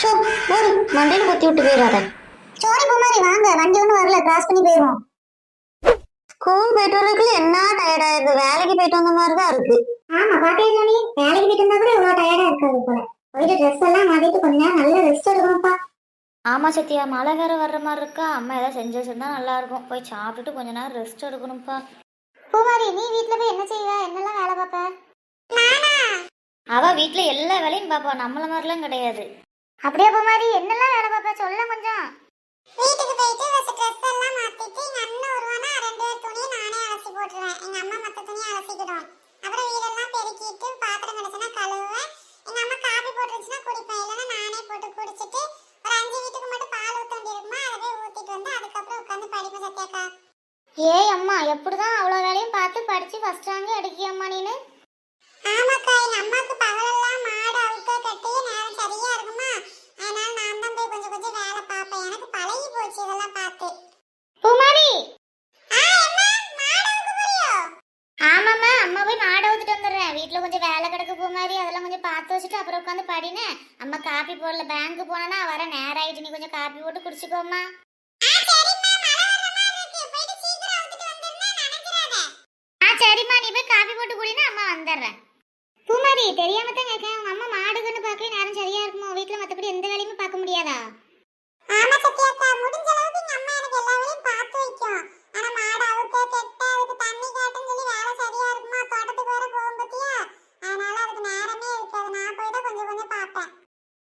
Show ஒரு மண்டையில குத்தி விட்டு போயிடாத சோரி பூமாரி வாங்க வண்டி ஒன்றும் வரல கிராஸ் பண்ணி போயிடுவோம் ஸ்கூல் போயிட்டு வரதுக்குள்ள என்ன டயர்ட் ஆயிருது வேலைக்கு போயிட்டு வந்த மாதிரி தான் இருக்கு. ஆமா பாட்டியா ஜோனி வேலைக்கு போயிட்டு இருந்தா கூட இவ்வளவு டயர்டா இருக்காது போல. போயிட்டு ட்ரெஸ் எல்லாம் மாத்திட்டு கொஞ்ச நேரம் நல்ல ரெஸ்ட் எடுக்கணும்ப்பா. ஆமா சத்யா மழை வேற வர்ற மாதிரி இருக்கா? அம்மா ஏதாவது செஞ்சு வச்சிருந்தா நல்லா இருக்கும். போய் சாப்பிட்டுட்டு கொஞ்ச நேரம் ரெஸ்ட் எடுக்கணும்ப்பா. பூமாரி நீ வீட்ல போய் என்ன செய்வ? என்னெல்லாம் வேலை பார்ப்ப? நானா அவ வீட்ல எல்லா வேலையும் பாப்பா நம்மள மாதிரிலாம் கிடையாது. அப்படியே பூமாரி என்னெல்லாம் வேலை பார்ப்ப சொல்ல கொஞ்சம் வீட்டுக்கு போயிட்டு ஃபர்ஸ்ட் ட்ரெஸ் எல்லாம் மாத்திட்டு எங்க அண்ணன் வருவானா ரெண்டு பேர் துணியை நானே அலசி போட்டுருவேன். எங்க அம்மா மத்த துணியை அலசிக்கிடும் அப்புறம் வீடெல்லாம் பெருக்கிட்டு பாத்திரம் கிடச்சுன்னா கழுவுவேன். எங்க அம்மா காபி போட்டுருச்சுன்னா குடிப்பேன். இல்லைன்னா நானே போட்டு குடிச்சிட்டு ஒரு அஞ்சு வீட்டுக்கு மட்டும் பால் ஊத்த வேண்டி இருக்குமா அதை போய் ஊத்திட்டு வந்து அதுக்கப்புறம் உட்காந்து படிப்பேன் சத்யாக்கா ஏய் அம்மா எப்படிதான் அவ்வளவு வேலையும் பார்த்து படிச்சு ஃபர்ஸ்ட் ரேங்க் அடிக்கியம்மா நீனு ஆமாக்கா எங்க அம்மாவுக்கு பகலெல்லாம் மாடு அவுக்க கட்டி நேரம் சரியா இருக்குமா அதனால நான் தான் போய் கொஞ்சம் கொஞ்சம் வேலை பார்ப்பேன் எனக்கு பழகி போச்சு இதெல்லாம் பார்த்து. பூமாரி ஆ அம்மா ஆமாம்மா போய் மாடை ஊத்திட்டு வந்துடுறேன். வீட்டில் கொஞ்சம் வேலை கிடக்கு பூமாரி அதெல்லாம் கொஞ்சம் பார்த்து வச்சுட்டு அப்புறம் உட்காந்து படினேன். அம்மா காப்பி போடல பேங்க்கு போனா வர நேரம் ஆயிட்டு நீ கொஞ்சம் காப்பி போட்டு ஆ சரிம்மா. நீ போய் காப்பி போட்டு குடினா அம்மா வந்துடுறேன். பூமாரி தெரியாம தான் கேட்க உங்க அம்மா மாடுகன்னு பார்க்கவே நேரம் சரியா இருக்குமோ? வீட்டில் மற்றபடி எந்த வேலையுமே பார்க்க முடியாதா? ஆமா சத்யாக்கா முடிஞ்ச அளவுக்கு எங்க அம்மா எனக்கு எல்லா வேலையும் பார்த்து வைக்கும். ஆனா மாடு அவுக்க கெட்ட அதுக்கு தண்ணி காட்டுன்னு சொல்லி வேலை சரியா இருக்குமா? தோட்டத்துக்கு வேற போகும் பத்தியா? அதனால அதுக்கு நேரமே இருக்காது. நான் போய் தான் கொஞ்சம் கொஞ்சம் பார்ப்பேன்.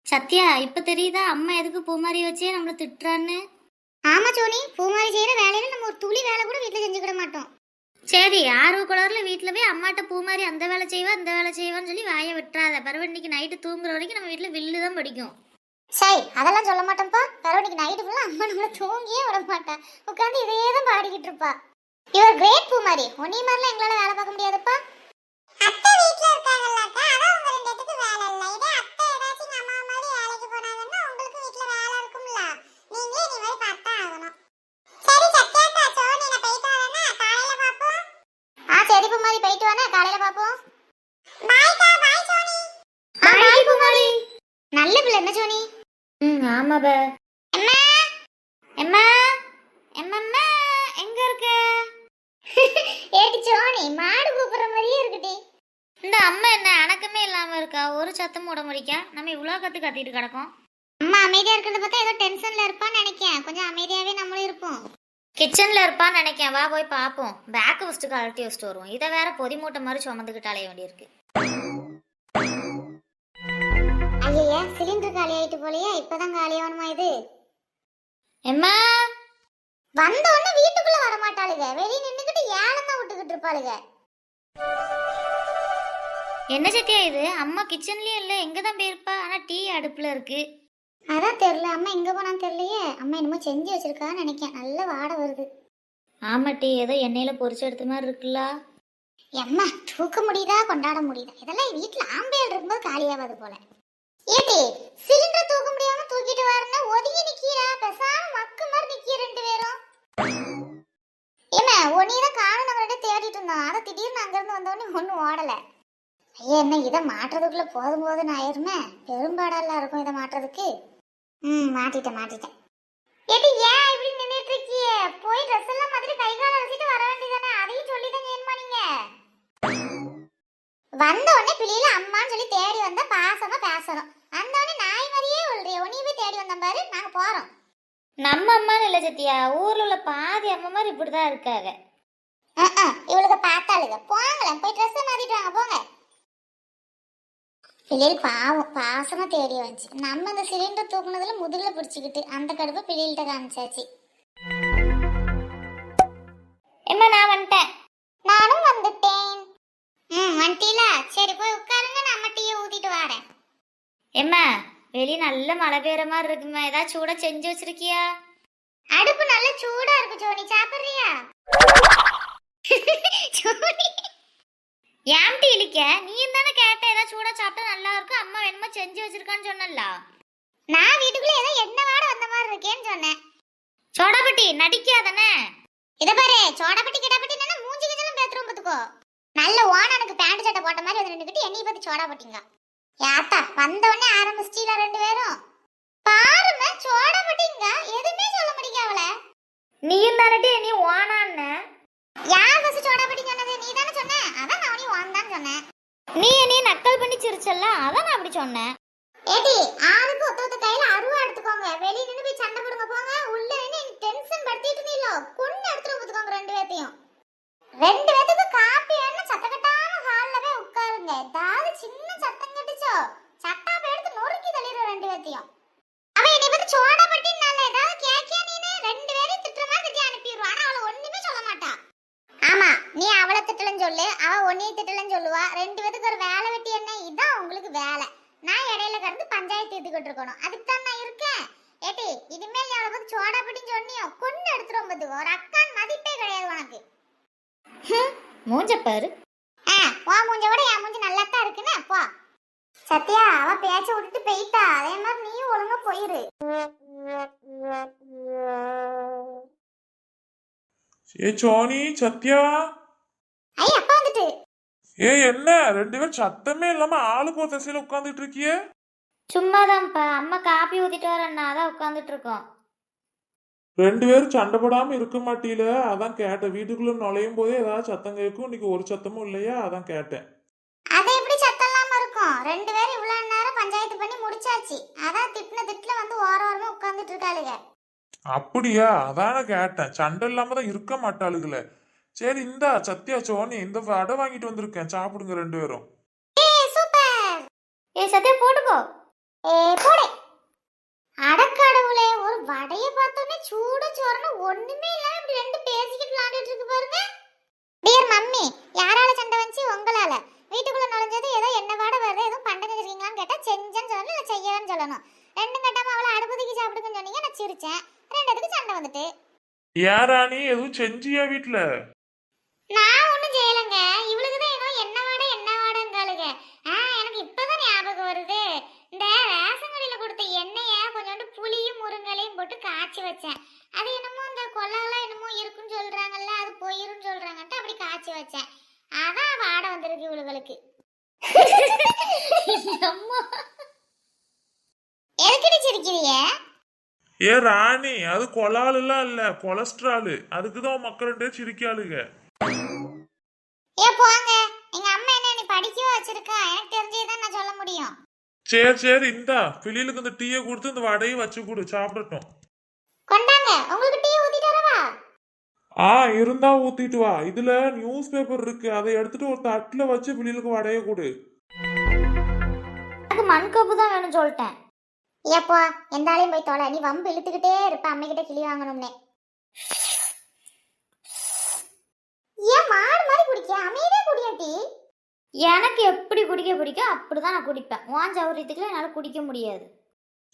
சத்யா இப்ப தெரியுதா? அம்மா எதுக்கு பூமாரி வச்சே நம்மள திட்டுறான்னு? ஆமா சோனி பூமாரி செய்யற வேலையில நம்ம ஒரு துளி வேலை கூட வீட்டில் செஞ்சுக்கிட மாட்டோம். சரி ஆர்வ குளர்ல வீட்ல போய் அம்மாட்ட பூமாரி அந்த வேலை செய்வா இந்த வேலை செய்வான்னு சொல்லி வாயை விட்டுறாத. பரவ இன்னைக்கு நைட்டு தூங்குற வரைக்கும் நம்ம வீட்ல வில்லு தான் படிக்கும். சாய் அதெல்லாம் சொல்ல மாட்டேன்ப்பா. பிறகு இன்னைக்கு நைட்டு ஃபுல்லாக அம்மா நம்மளை தூங்கியே விட மாட்டா. உட்காந்து இதே தான் பாடிக்கிட்டு இருப்பா. இவர் கிரேட் பூமாரி உன்னி மாதிரிலாம் எங்களால் வேலை பார்க்க முடியாது அத்தை வீட்ல இருக்காங்கல்லக்கா அதான் உங்க ரெண்டு பேத்துக்கு வேலை இல்ல இதே அத்தை ஏதாச்சும் எங்க அம்மா மாதிரி வேலைக்கு போனாங்கன்னா உங்களுக்கு வீட்ல வேலை இருக்கும்ல நீங்களே நீ மாதிரி பார்த்தா ஆகணும் சரி சத்யாக்கா சோனி நான் போயிட்டு வரேன்னா காலையில பாப்போம் ஆ சரி பூமாரி போயிட்டு வானே காலையில் பார்ப்போம் பாய்க்கா பாய் சோனி பாய் பூமாரி நல்ல பிள்ளை என்ன சோனி ம் ஆமா பே. அம்மா? எம்மா எம்மம்மா எங்க இருக்க? ஏடி சோனி மாடு கூப்பிடுற மாதிரியே இருக்குடி. இந்த அம்மா என்ன அணக்கமே இல்லாம இருக்கா? ஒரு சத்தம் மூட முடிக்கா நம்ம இவ்வளவு கத்து கத்திட்டு கிடக்கோம். அம்மா அமைதியா இருக்கிறத பார்த்தா ஏதோ டென்ஷன்ல இருப்பான்னு நினைக்கேன் கொஞ்சம் அமைதியாவே நம்மளும் இருப்போம். கிச்சன்ல இருப்பான்னு நினைக்கேன் வா போய் பாப்போம் பேக் ஃபர்ஸ்ட் கழட்டி வச்சுட்டு வருவோம். இதை வேற பொதி மூட்டை மாதிரி சுமந்துக்கிட்டு அலைய வேண்டியிருக்கு. ஐயா சிலிண்டர் காலி ஆயிட்டு போலயே? இப்பதான் காலியாகணுமா இது? எம்மா? வந்த உடனே வீட்டுக்குள்ள வர மாட்டாளுங்க வெளிய நின்னுக்கிட்டு ஏலம் தான் விட்டுக்கிட்டு இருப்பாளுங்க. என்ன சத்தியா இது? அம்மா கிச்சன்லயும் இல்ல எங்க தான் போயிருப்பா? ஆனா டீ அடுப்புல இருக்கு. அதான் தெரியல. அம்மா எங்க போனான்னு தெரியலையே. அம்மா என்னமோ செஞ்சு வச்சிருக்கான்னு நினைக்கேன். நல்ல வாடை வருது. ஆமா டீ ஏதோ எண்ணெயில பொரிச்சு எடுத்த மாதிரி இருக்குல்ல. எம்மா தூக்க முடியுதா? கொண்டாட முடியுதா? இதெல்லாம் வீட்டுல ஆம்பையில் இருக்கும்போது காலியாகாது போல. ஏட்டி சிலிண்டர் தூக்க முடியாம தூக்கிட்டு வரணும் ஒதுங்கி நிக்கிறா பேசாம மக்கு மாதிரி நிக்கிற ரெண்டு பேரும். ஏமா ஒன்னிதான் காணும் நம்ம தேடிட்டு இருந்தோம். அதை திடீர்னு அங்கிருந்து வந்தோடனே ஒன்றும் ஓடல. ஐயா என்ன இதை மாட்டுறதுக்குள்ள போதும் போதுன்னு ஆயிருமே? பெரும்பாடெல்லாம் இருக்கும் இதை மாட்டுறதுக்கு. ம் மாட்டிட்டேன் மாட்டிட்டேன். ஏடி ஏன் இப்படி நின்றுட்டு இருக்கியே போய் ட்ரெஸ் எல்லாம் மாதிரி கை கால அலசிட்டு வர வேண்டியதானே அதையும் சொல்லி தான் ஏன் பண்ணீங்க வந்த உடனே பிள்ளையில அம்மான்னு சொல்லி தேடி வந்தா பாசமா பேசணும் அந்த உடனே நாய் மாதிரியே சொல்றிய உன்னைய வந்தோம் பாரு நாங்க போறோம். நம்ம அம்மான்னு இல்ல சத்தியா ஊர்ல உள்ள பாதி அம்மா மாதிரி இப்படிதான் இருக்காங்க அஹ், அஹ், இவளுக்கு பார்த்தாளுங்க போங்களேன் போய் ட்ரெஸ் மாத்திட்டு வாங்க போங்க. பிள்ளைகள் பாவம் பாசமா தேடி வந்துச்சு. நம்ம இந்த சிலிண்டர் தூக்குனதுல முதுகுல பிடிச்சிக்கிட்டு அந்த கடுப்பை பிள்ளைகள்கிட்ட காமிச்சாச்சு. வெளிய நல்ல மழை பெய்யுற மாதிரி இருக்குமா. ஏதாவது சூடா செஞ்சு வச்சிருக்கியா? அடுப்பு நல்ல சூடா இருக்கு ஜோனி சாப்பிடுறியா? ஜோனி ஏம்டி இழிக்க நீ தானே கேட்ட ஏதாவது சூடா சாப்பிட்டா நல்லா இருக்கும். அம்மா வேணுமா செஞ்சு வச்சிருக்கான்னு சொன்னல நான் வீட்டுக்குள்ள ஏதோ என்ன வாட வந்த மாதிரி இருக்கேன்னு சொன்னேன். சோடாபட்டி நடிக்காதானே. இத பாரு சோடாபட்டி கிடாபட்டி என்ன மூஞ்சி கிச்சலும் பேத்துரும் பாத்துக்கோ. நல்ல ஓனனுக்கு பேண்ட் சட்டை போட்ட மாதிரி வந்து நின்றுக்கிட்டு என்னைய பத்தி சோடாபட்டிங்க யாத்தா வந்த உடனே ஆரம்பிச்சிட்டீல ரெண்டு பேரும்? பாருங்க சோடப்பட்டிங்க. எதுவுமே சொல்ல முடியும் அவள. நீயும் தானட்டி நீ ஓனான்ன. யார் பஸ் சோடப்பட்டி சொன்னது? நீ தானே சொன்ன? அதான் நான் நீ வாந்தான்னு சொன்னேன். நீ நீ நக்கல் பண்ணி சிரிச்சல்ல? அதான் நான் அப்படி சொன்னேன். ஏடி ஆளுக்கு ஒத்த ஒத்த கையில அருவா எடுத்துக்கோங்க. வெளிய நின்னு போய் சண்டை போடுங்க போங்க. உள்ள நின்னு டென்ஷன் படுத்திட்டு நீலோ கொன்னு எடுத்துட்டு போத்துக்கோங்க ரெண்டு பேத்தையும் ரெண்டு பேத்துக்கு காப்பி வேணும் சத்த கட்டாம ஹால்ல போய் உட்காருங்க. ஏதாவது சின்ன சத்தம் கட்டுச்சோ சட்டாப்ப எடுத்து நொறுக்கி தள்ளிடுற ரெண்டு பேத்தையும் அவ என்னை பத்தி சோடா பட்டினால ஏதாவது கேக்கியா நீனு ரெண்டு பேரையும் திட்டுற மாதிரி திட்டி அனுப்பிடுவா ஆனா அவளை ஒண்ணுமே சொல்ல மாட்டா ஆமா நீ அவளை திட்டலன்னு சொல்லு அவ உன்னையும் திட்டலன்னு சொல்லுவா ரெண்டு பேத்துக்கு ஒரு வேலை வெட்டி என்ன இதான் உங்களுக்கு வேலை நான் இடையில கடந்து பஞ்சாயத்து எடுத்துக்கிட்டு இருக்கணும் அதுக்கு தான் நான் இருக்கேன் ஏட்டி இனிமேல் நீ அவளை பத்தி சோடா சொன்னியோ கொண்டு எடுத்துரும் போது ஒரு அக்கான் மதிப்பே கிடையாது உனக்கு. மூஞ்ச பாரு. ஆ உன் மூஞ்ச விட. என் மூஞ்சி நல்லா தான் இருக்குன்னு போ. சத்யா அவ பேச்ச விட்டுட்டு போயிட்டா. அதே மாதிரி நீயும் ஒழுங்கா போயிரு. ஏ சோனி சத்யா. ஐ அப்பா வந்துட்டு. ஏ என்ன? ரெண்டு பேரும் சத்தமே இல்லாம ஆளுக்கு ஒரு திசையில உட்கார்ந்துட்டு இருக்கியே? சும்மாதான்ப்பா. அம்மா காப்பி ஊத்திட்டு வரேன்னா அதான் உட்காந்துட்டு இருக்கோம். ரெண்டு பேரும் சண்டை போடாம இருக்க மாட்டீல? அதான் கேட்டேன். வீட்டுக்குள்ள நுழையும் போதே ஏதாவது சத்தம் கேட்கும். இன்னைக்கு ஒரு சத்தமும் இல்லையா? அதான் கேட்டேன். அது எப்படி சத்தம் இல்லாம இருக்கும்? ரெண்டு பேரும் இவ்வளவு நேரம் பஞ்சாயத்து பண்ணி முடிச்சாச்சு. அதான் திட்டுன திட்டுல வந்து ஓர ஓரமா உட்கார்ந்துட்டு இருக்காளுங்க அப்படியா? அதான கேட்டேன். சண்டை இல்லாம தான் இருக்க மாட்டாளுகளே. சரி இந்தா சத்யா சோனி இந்த வடை வாங்கிட்டு வந்திருக்கேன். சாப்பிடுங்க ரெண்டு பேரும். ஏய் சூப்பர். ஏ சத்யா போட்டுக்கோ. ஏ போடு. ஒரு வடைய பார்த்தோன்னே சூட சோறுன்னு ஒண்ணுமே இல்லாம இப்படி ரெண்டு பேசிக்கிட்டு விளையாடிட்டு இருக்கு பாருங்க. டியர் மம்மி யாரால சண்டை வந்துச்சு? உங்களால. வீட்டுக்குள்ள நுழைஞ்சது ஏதோ என்ன வாட வருது எதுவும் பண்டங்க இருக்கீங்களான்னு கேட்டா செஞ்சேன்னு சொல்லணும் இல்ல செய்யலன்னு சொல்லணும். ரெண்டும் கட்டாம அவளை அடுப்பதுக்கு சாப்பிடுங்கன்னு சொன்னீங்க நான் சிரிச்சேன். ரெண்டுத்துக்கு சண்டை வந்துட்டு? யாராணி எதுவும் செஞ்சியா வீட்டுல நான் ஒண்ணும் செய்யலைங்க இவளுக்கு தான் ஏதோ என்ன வாட என்ன வாடங்காளுங்க ஆ எனக்கு இப்பதான் ஞாபகம் வருது இந்த ரேஷன் கடையில கொடுத்த எண்ணெய கொஞ்சோண்டு புளியும் முருங்கலையும் போட்டு காய்ச்சி வச்சேன். அது என்னமோ இந்த கொல்லெல்லாம் என்னமோ இருக்குன்னு சொல்றாங்கல்ல அது போயிருன்னு சொல்றாங்கன்ட்டு அப்படி காய்ச்சி வச்சேன். அதான் வாடை வந்திருக்கு இவளுகளுக்கு. எதுக்கடி சிரிக்கிறீங்க ஏ ராணி அது கொலாலுலாம் இல்ல கொலஸ்ட்ராலு. அதுக்குதான் மக்கள் ரெண்டு சிரிக்காளுங்க ஏ போங்க. எங்க அம்மா என்ன நீ படிக்கவே வச்சிருக்கா? எனக்கு தெரிஞ்சதுதான் நான் சொல்ல முடியும். சரி சரி இந்தா. பிள்ளைகளுக்கு இந்த டீயை கொடுத்து இந்த வடையை வச்சு கொடு சாப்பிடட்டும். கொண்டாங்க. உங்களுக்கு டீ ஊத்திட்டு வரவா? ஆ இருந்தா ஊத்திட்டு வா. இதுல நியூஸ் பேப்பர் இருக்கு. அதை எடுத்துட்டு ஒரு தட்டுல வச்சு பிள்ளைகளுக்கு வடைய கொடு. எனக்கு மண் கப்பு தான் வேணும்னு சொல்லிட்டேன். ஏப்பா எந்த ஆளையும் போய் தொலை. நீ வம்பு இழுத்துக்கிட்டே இருப்ப. அம்மைக்கிட்ட கிளி வாங்கணும்னே. ஏன் மாடு மாதிரி குடிக்க அமைதியா குடியாட்டி எனக்கு எப்படி குடிக்க பிடிக்கும் அப்படிதான் நான் குடிப்பேன். வான் சௌரியத்துக்குலாம் என்னால் குடிக்க முடியாது.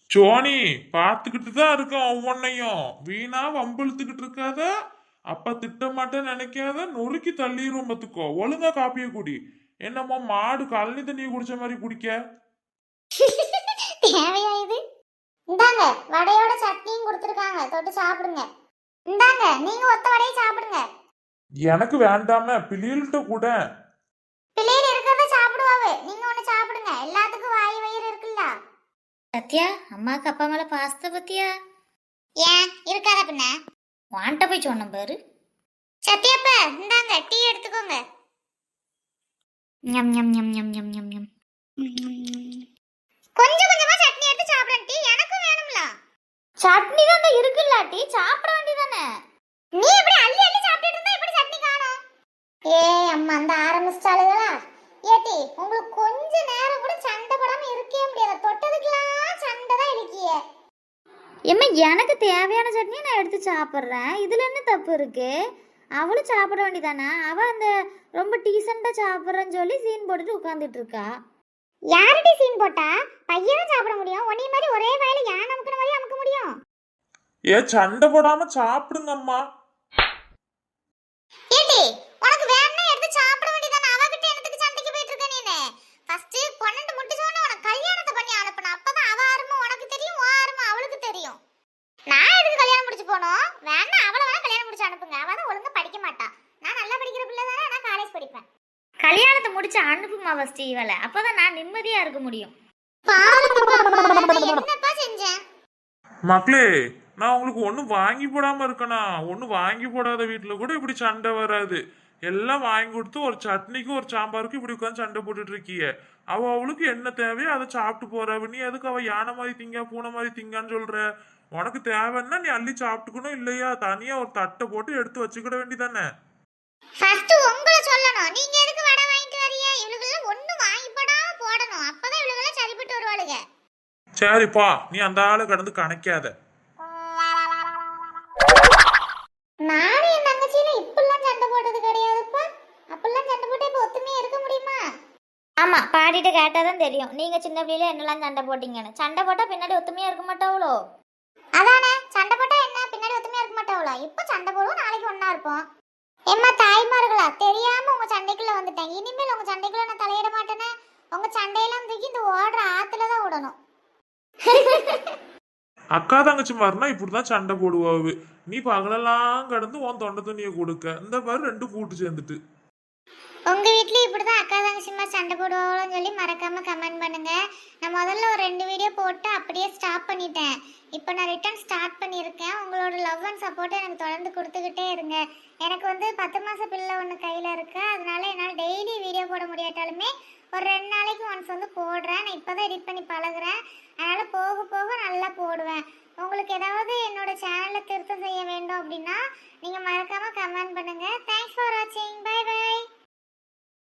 சோனி பார்த்துக்கிட்டு தான் இருக்கோம் ஒவ்வொன்னையும். வீணா வம்பிழுத்துக்கிட்டு இருக்காத. அப்ப திட்ட மாட்டேன்னு நினைக்காத. நொறுக்கி தள்ளிரும் பத்துக்கோ ஒழுங்கா காப்பியை குடி. என்னமோ மாடு கழனி தண்ணியை குடிச்ச மாதிரி குடிக்க. தேவையா இது? இந்தாங்க வடையோட சட்னியும் கொடுத்துருக்காங்க. தொட்டு சாப்பிடுங்க. இந்தாங்க நீங்க ஒத்த வடையை சாப்பிடுங்க. எனக்கு வேண்டாம பிள்ளைகள்கிட்ட கூட பிள்ளைகள் இருக்கிறத சாப்பிடுவாங்க நீங்க ஒண்ணு சாப்பிடுங்க எல்லாத்துக்கும் வாய் வயிறு இருக்குல்ல சத்யா அம்மாவுக்கு அப்பா மேல பாஸ்த பத்தியா? ஏன்? இருக்காத பின்ன? வான்ட்ட போய் சொன்னேன் பாரு. சத்தியப்ப இந்தாங்க டீ எடுத்துக்கோங்க. ஞம் ஞம் ஞம் ஞம் ஞம் ஞம் ஞம். கொஞ்சம் கொஞ்சமா சட்னி எடுத்து சாப்பிடுறேன் டீ. எனக்கும் வேணும்ல. சட்னி தான் இருக்குல்லாட்டி சாப்பிட வேண்டியதானே? நீ இப்படி அள்ளி அள்ளி சாப்பிட்டுட்டு இருந்தா எப்படி சட்னி காணும்? ஏய் அம்மா அந்த ஆரம்பிச்சிட்டாளுகளா? ஏட்டி உங்களுக்கு கொஞ்ச நேரம் கூட சண்டை படாம இருக்கவே முடியாது தொட்டதுக்கெல்லாம் சண்டை தான் இழுக்கிய ஏம்மா எனக்கு தேவையான சட்னியை நான் எடுத்து சாப்பிட்றேன். இதில் என்ன தப்பு இருக்கு? அவளும் சாப்பிட வேண்டியதானே? அவள் அந்த ரொம்ப டீசெண்டாக சாப்பிட்றேன்னு சொல்லி சீன் போட்டுட்டு உட்காந்துட்டு இருக்கா. யாரடி சீன் போட்டா? பையன் சாப்பிட முடியும். உன்னை மாதிரி ஒரே வாயில யான் அமுக்கின மாதிரி அமுக்க முடியும்? ஏ சண்டை போடாம சாப்பிடுங்கம்மா ஏட்டி உனக்கு வேணும்னா எடுத்து சாப்பிட வேண்டியதானே அவகிட்ட என்னத்துக்கு சண்டைக்கு போயிட்டு இருக்க நீனு ஃபர்ஸ்ட் பன்னெண்டு முடிச்சோன்னு உனக்கு கல்யாணத்தை பண்ணி அனுப்பணும் அப்பதான் அவ அருமை உனக்கு தெரியும் உன் அருமை அவளுக்கு தெரியும் நான் எதுக்கு கல்யாணம் முடிச்சு போனோம் வேணா அவளை வேணா அவ தான் ஒழுங்கா படிக்க மாட்டா. நான் நல்லா படிக்கிற பிள்ளை தானே நான் காலேஜ் படிப்பேன். கல்யாணத்தை முடிச்சு அனுப்புமா ஃபர்ஸ்ட் இவளை. அப்பதான் நான் நிம்மதியா இருக்க முடியும். என்னப்பா செஞ்சேன் மக்களே நான் உங்களுக்கு ஒன்றும் வாங்கி போடாம இருக்கனா? ஒன்றும் வாங்கி போடாத வீட்டில் கூட இப்படி சண்டை வராது. எல்லாம் வாங்கி கொடுத்து ஒரு சட்னிக்கும் ஒரு சாம்பாருக்கும் இப்படி உட்காந்து சண்டை போட்டுட்டு இருக்கிய அவ அவளுக்கு என்ன தேவையோ அதை சாப்பிட்டு போறவ நீ எதுக்கு அவ யானை மாதிரி திங்க பூனை மாதிரி திங்கான்னு சொல்ற? உனக்கு தேவைன்னா நீ அள்ளி சாப்பிட்டுக்கணும் இல்லையா? தனியா ஒரு தட்டை போட்டு எடுத்து வச்சுக்கிட வேண்டியதானே ஃபர்ஸ்ட் உங்களை சொல்லணும். நீங்க எதுக்கு வடை வாங்கிட்டு வரீங்க இவளுக்கு ஒண்ணு வாங்கி போடாம போடணும். அப்பதான் இவளுக்கு சரிப்பட்டு வருவாளுங்க சரிப்பா நீ அந்த ஆளை கடந்து கணக்காத நானும் என் தங்கச்சியில இப்பெல்லாம் சண்டை போட்டது கிடையாதுப்பா. அப்பெல்லாம் சண்டை போட்டு இப்ப ஒத்துமையா இருக்க முடியுமா? ஆமா பாடிட்டு கேட்டாதான் தெரியும். நீங்க சின்ன பிள்ளையில என்னெல்லாம் சண்டை போட்டீங்கன்னு. சண்டை போட்டா பின்னாடி ஒத்துமையா இருக்க மாட்டாவளோ அதானே சண்டை போட்டா என்ன பின்னாடி போல. இப்ப இப்போ சண்டை போடுவோம் நாளைக்கு ஒன்னா இருப்போம். எம்மா தாய்மார்களா தெரியாம உங்க சண்டைக்குள்ள வந்துட்டேன். இனிமேல் உங்க சண்டைக்குள்ள நான் தலையிட மாட்டேனே. உங்க சண்டையெல்லாம் தூக்கி இந்த ஓடுற ஆத்துல தான் விடணும். அக்கா தங்கச்சி மாதிரினா இப்படிதான் சண்டை போடுவாவு. நீ பகலெல்லாம் கடந்து உன் தொண்டை துணியை கொடுக்க. இந்த மாதிரி ரெண்டு கூட்டு சேர்ந்துட்டு. உங்கள் வீட்லேயும் இப்படி தான் அக்கா தங்கச்சிமா சண்டை போடுவாங்களோன்னு சொல்லி மறக்காமல் கமெண்ட் பண்ணுங்கள் நான் முதல்ல ஒரு ரெண்டு வீடியோ போட்டு அப்படியே ஸ்டாப் பண்ணிட்டேன். இப்போ நான் ரிட்டர்ன் ஸ்டார்ட் பண்ணியிருக்கேன். உங்களோட லவ் அண்ட் சப்போர்ட்டை எனக்கு தொடர்ந்து கொடுத்துக்கிட்டே இருங்க. எனக்கு வந்து பத்து மாத பிள்ளை ஒன்று கையில் இருக்கு. அதனால என்னால் டெய்லி வீடியோ போட முடியாட்டாலுமே ஒரு ரெண்டு நாளைக்கு ஒன்ஸ் வந்து போடுறேன். நான் இப்போ தான் எடிட் பண்ணி பழகுறேன். அதனால் போக போக நல்லா போடுவேன். உங்களுக்கு ஏதாவது என்னோட சேனலில் திருத்தம் செய்ய வேண்டும் அப்படின்னா நீங்கள் மறக்காமல் கமெண்ட் பண்ணுங்கள் தேங்க்ஸ் ஃபார் வாட்சிங் பை பை